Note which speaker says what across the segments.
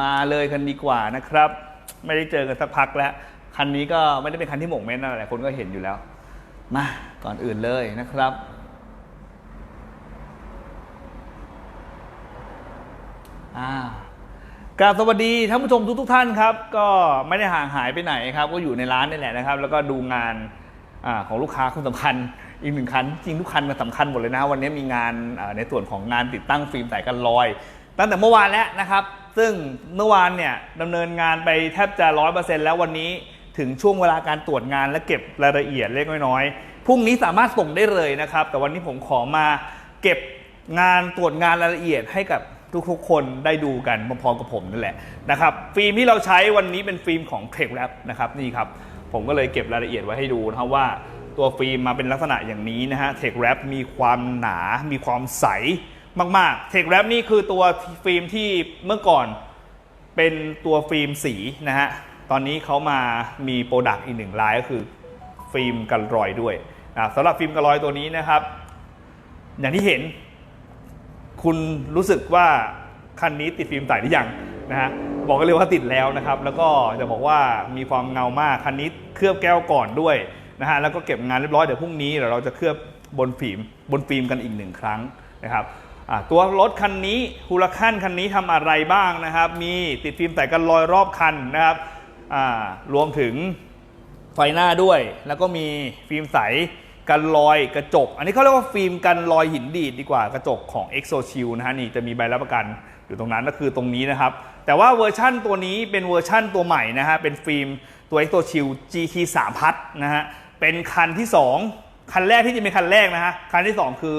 Speaker 1: มาเลยกันดีกว่านะครับ ไม่ได้เจอกันสักพักแล้ว คันนี้ก็ไม่ได้เป็นคันที่หมกเม้นอะไรคนก็เห็นอยู่แล้ว มาก่อนอื่นเลยนะครับอ่ากราบสวัสดีท่านผู้ชมทุกทุกๆท่านครับ ก็ไม่ได้ห่างหายไปไหนครับ ก็อยู่ในร้านนี่แหละนะครับ แล้วก็ดูงานอของลูกค้าคนสำคัญอีกหนึ่งคันจริงทุกคันมันสำคัญหมดเลยนะ วันนี้มีงานในส่วนของงานติดตั้งฟิล์มสายกันรอย ตั้งแต่เมื่อวานแล้วนะครับ ซึ่งเมื่อวานเนี่ยดำเนินงานไปแทบจะร้อยเปอร์เซ็นต์แล้ววันนี้ถึงช่วงเวลาการตรวจงานและเก็บรายละเอียดเล็กน้อยๆพรุ่งนี้สามารถส่งได้เลยนะครับ แต่วันนี้ผมขอมาเก็บงานตรวจงานรายละเอียดให้กับทุกๆ คนได้ดูกันพร้อมๆกับผมนั่นแหละนะครับฟิล์มที่เราใช้วันนี้เป็นฟิล์มของ t r e k Wrap นะครับนี่ครับผมก็เลยเก็บรายละเอียดไว้ให้ดูนะครับว่าตัวฟิล์มมาเป็นลักษณะอย่างนี้นะฮะ t r e k Wrap มีความหนา มีความใส มากๆ t r e k Wrap นี่คือตัวฟิล์มที่เมื่อก่อนเป็นตัวฟิล์มสีนะฮะ ตอนนี้เขามามีโปรดักต์อีกหนึ่งลายก็คือฟิล์มกันรอยด้วยนะสำหรับฟิล์มกันรอยตัวนี้นะครับ อย่างที่เห็น คุณรู้สึกว่าคันนี้ติดฟิล์มใสหรือยังนะฮะบอกกันเลยว่าติดแล้วนะครับ แล้วก็จะบอกว่ามีความเงามากคันนี้เคลือบแก้วก่อนด้วยนะฮะแล้วก็เก็บงานเรียบร้อยเดี๋ยวพรุ่งนี้เดี๋ยวเราจะเคลือบบนฟิล์มบนฟิล์มกันอีกหนึ่งครั้งนะครับ ตัวรถคันนี้ฮูลคันคันนี้ทำอะไรบ้างนะครับ มีติดฟิล์มใสกันรอยรอบคันนะครับรวมถึงไฟหน้าด้วย แล้วก็มีฟิล์มใสกันรอยกระจก อันนี้เขาเรียกว่าฟิล์มกันรอยหินดีดดีกว่ากระจกของ EXO Shield นะฮะนี่จะมีใบรับประกันอยู่ตรงนั้นก็คือตรงนี้นะครับ แต่ว่าเวอร์ชั่นตัวนี้เป็นเวอร์ชั่นตัวใหม่นะฮะเป็นฟิล์มตัว EXO Shield GT 3พัทนะฮะเป็นคันที่ 2 คันแรกที่จะเป็นคันแรกนะฮะคันที่ 2 คือ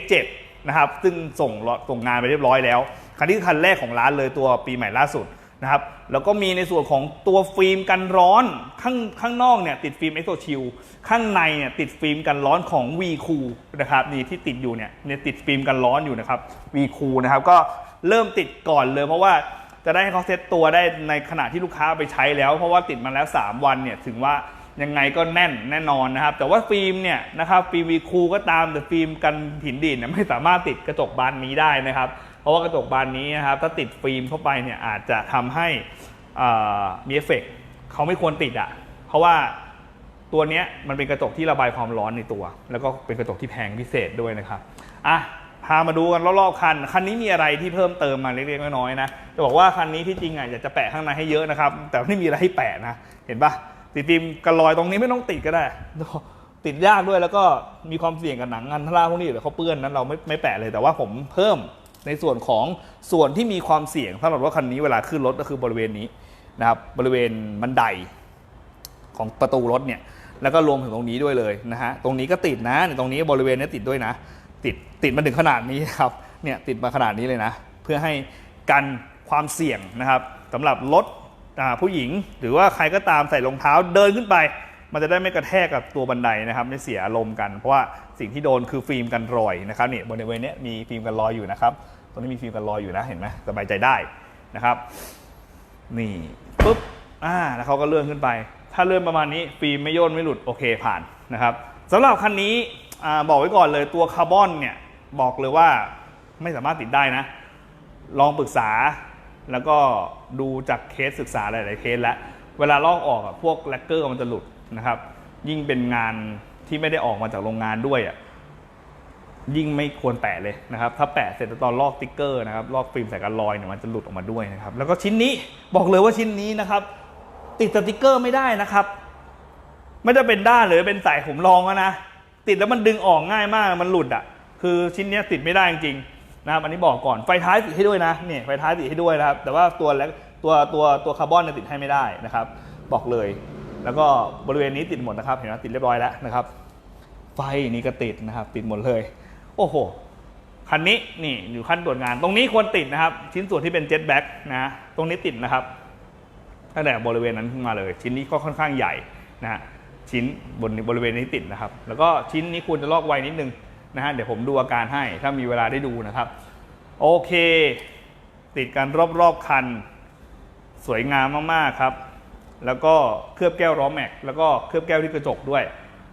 Speaker 1: X7 นะครับซึ่งส่งส่งงานไปเรียบร้อยแล้ว คันนี้คือคันแรกของร้านเลยตัวปีใหม่ล่าสุดนะครับแล้วก็มีในส่วนของตัวฟิล์มกันร้อนข้างข้างนอกเนี่ยติดฟิล์ม Exo Shield ข้างในเนี่ยติดฟิล์มกันร้อนของ V Cool นะครับนี่ที่ติดอยู่เนี่ยเนี่ยติดฟิล์มกันร้อนอยู่นะครับ V Cool นะครับก็เริ่มติดก่อนเลยเพราะว่าจะได้ให้เขาเซตตัวได้ในขณะที่ลูกค้าไปใช้แล้ว เพราะว่าติดมาแล้ว 3 วันเนี่ยถึงว่า ยังไงก็แน่นแน่นอนนะครับ แต่ว่าฟิล์มเนี่ยนะครับฟิล์ม V Cool ก็ตามแต่ฟิล์มกันหินดีดเนี่ยไม่สามารถติดกระจกบานนี้ได้นะครับ เพราะว่ากระจกบานนี้นะครับถ้าติดฟิล์มเข้าไปเนี่ยอาจจะทำให้มีเอฟเฟกต์เขาไม่ควรติดอะ่ะเพราะว่าตัวเนี้ยมันเป็นกระจกที่ระบายความร้อนในตัว แล้วก็เป็นกระจกที่แพงพิเศษด้วยนะครับอะพามาดูกันรอบๆคัน คันนี้มีอะไรที่เพิ่มเติมมาเล็กๆน้อยๆนะ จะบอกว่าคันนี้ที่จริงอะอยากจะแปะข้างในให้เยอะนะครับ แต่ไม่มีอะไรให้แปะนะ เห็นปะ ติดฟิล์มกันรอยตรงนี้ไม่ต้องติดก็ได้ ติดยากด้วยแล้วก็มีความเสี่ยงกับหนังงันทราพวกนี้เดี๋ยวเขาเปื้อนนั้นเราไม่ไม่แปะเลยแต่ว่าผมเพิ่มในส่วนของส่วนที่มีความเสี่ยงสำหรับรถคันนี้เวลาขึ้นรถก็คือบริเวณนี้นะครับบริเวณบันไดของประตูรถเนี่ยแล้วก็รวมถึงตรงนี้ด้วยเลยนะฮะตรงนี้ก็ติดนะเนี่ยตรงนี้บริเวณนี้ติดด้วยนะ ติดติดมาถึงขนาดนี้ครับเนี่ยติดมาขนาดนี้เลยนะ เพื่อให้กันความเสี่ยงนะครับสำหรับรถ ผู้หญิง หรือว่าใครก็ตามใส่รองเท้าเดินขึ้นไป มันจะได้ไม่กระแทกกับตัวบันไดนะครับไม่เสียอารมณ์กันเพราะว่าสิ่งที่โดนคือฟิล์มกันรอยนะครับนี่บริเวณนี้มีฟิล์มกันรอยอยู่นะครับตรงนี้มีฟิล์มกันรอยอยู่นะเห็นไหมสบายใจได้นะครับ นี่ปุ๊บอ่าแล้วเขาก็เลื่อนขึ้นไป ถ้าเลื่อนประมาณนี้ฟิล์มไม่ย่นไม่หลุดโอเคผ่านนะครับสำหรับคันนี้อบอกไว้ก่อนเลยตัวคาร์บอนเนี่ยบอกเลยว่าไม่สามารถติดได้นะ ลองปรึกษา แล้วก็ดูจากเคสศึกษาหลาย ๆ เคสแล้วเวลาลอกออกอะพวกแลกเกอร์มันจะหลุดนะครับ ยิ่งเป็นงานที่ไม่ได้ออกมาจากโรงงานด้วยอะยิ่งไม่ควรแปะเลยนะครับ ถ้าแปะเสร็จตอนลอกติ๊กเกอร์นะครับลอกฟิล์มใส่กันรอยเนี่ยมันจะหลุดออกมาด้วยนะครับ แล้วก็ชิ้นนี้บอกเลยว่าชิ้นนี้นะครับ ติดสติ๊กเกอร์ไม่ได้นะครับ ไม่ได้เป็นด้านหรือเป็นสายผมลองแล้วนะ ติดแล้วมันดึงออกง่ายมากมันหลุดอะ คือชิ้นนี้ติดไม่ได้จริง นะครับอันนี้บอกก่อนไฟท้ายติดให้ด้วยนะเนี่ยไฟท้ายติดให้ด้วยนะครับ แต่ว่าตัวและตัวตัวตัวคาร์บอนติดให้ไม่ได้นะครับ บอกเลย แล้วก็บริเวณนี้ติดหมดนะครับ เห็นไหมติดเรียบร้อยแล้วนะครับ ไฟนี่ก็ติดนะครับ ติดหมดเลย โอ้โหคันนี้นี่อยู่ขั้นตรวจงาน ตรงนี้ควรติดนะครับ ชิ้นส่วนที่เป็นเจ็ตแบ็กนะตรงนี้ติดนะครับตั้งแต่บริเวณนั้นขึ้นมาเลย ชิ้นนี้ก็ค่อนข้างใหญ่นะฮะชิ้นบนบริเวณนี้ติดนะครับ แล้วก็ชิ้นนี้ควรจะลอกไวนิดนึง นะฮะเดี๋ยวผมดูอาการให้ถ้ามีเวลาได้ดูนะครับ โอเค ติดกันรอบๆคัน สวยงามมากๆครับ แล้วก็เคลือบแก้วล้อแม็ก แล้วก็เคลือบแก้วที่กระจกด้วย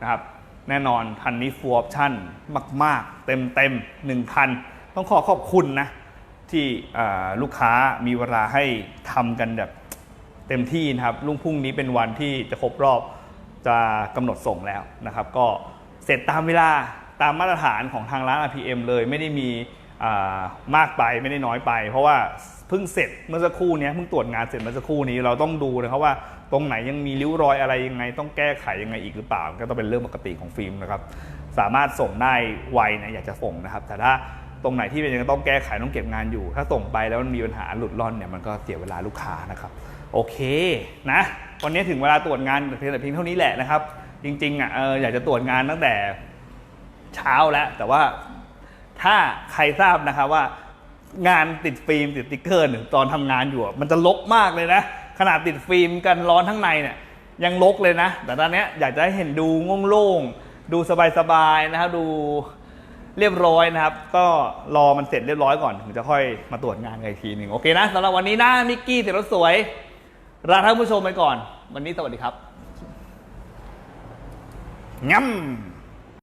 Speaker 1: นะครับ แน่นอนคันนี้ฟูออปชั่นมาก ๆ เต็มๆหนึ่งคัน ต้องขอขอบคุณนะที่ลูกค้ามีเวลาให้ทำกันแบบเต็มที่นะครับรุ่งพรุ่งนี้เป็นวันที่จะครบรอบจะกำหนดส่งแล้วนะครับ ก็เสร็จตามเวลา ตามมาตรฐานของทางร้าน RPM เลยไม่ได้มีมากไปไม่ได้น้อยไป เพราะว่าเพิ่งเสร็จเมื่อสักครู่นี้เพิ่งตรวจงานเสร็จเมื่อสักครู่นี้เราต้องดูนะครับว่าตรงไหนยังมีริ้วรอยอะไรยังไง ต้องแก้ไขยังไงอีกหรือเปล่า ก็ต้องเป็นเรื่องปกติของฟิล์มนะครับสามารถส่งได้ไวนี่ยอยากจะส่งนะครับ แต่ถ้าตรงไหนที่เป็นยังต้องแก้ไขต้องเก็บงานอยู่ ถ้าส่งไปแล้วมันมีปัญหาหลุดร่อนเนี่ยมันก็เสียเวลาลูกค้านะครับโอเคนะวันนี้ถึงเวลาตรวจงานเพียงแต่เพียงเท่านี้แหละนะครับจริงๆอะเอออยากจะตรวจงานตั้งแต่ เช้าแล้ว แต่ว่าถ้าใครทราบนะครับว่างานติดฟิล์มติดติ๊กเกอร์เนี่ยตอนทำงานอยู่มันจะลกมากเลยนะ ขนาดติดฟิล์มกันร้อนทั้งในเนี่ยยังลกเลยนะ แต่ตอนนี้อยากจะให้เห็นดูโล่งๆดูสบายๆนะครับดูเรียบร้อยนะครับ ก็รอมันเสร็จเรียบร้อยก่อนถึงจะค่อยมาตรวจงานกันอีกทีหนึ่งโอเคนะสำหรับวันนี้นะมิกกี้เสร็จแล้วสวยลาท่านผู้ชมไปก่อน วันนี้สวัสดีครับงั้ม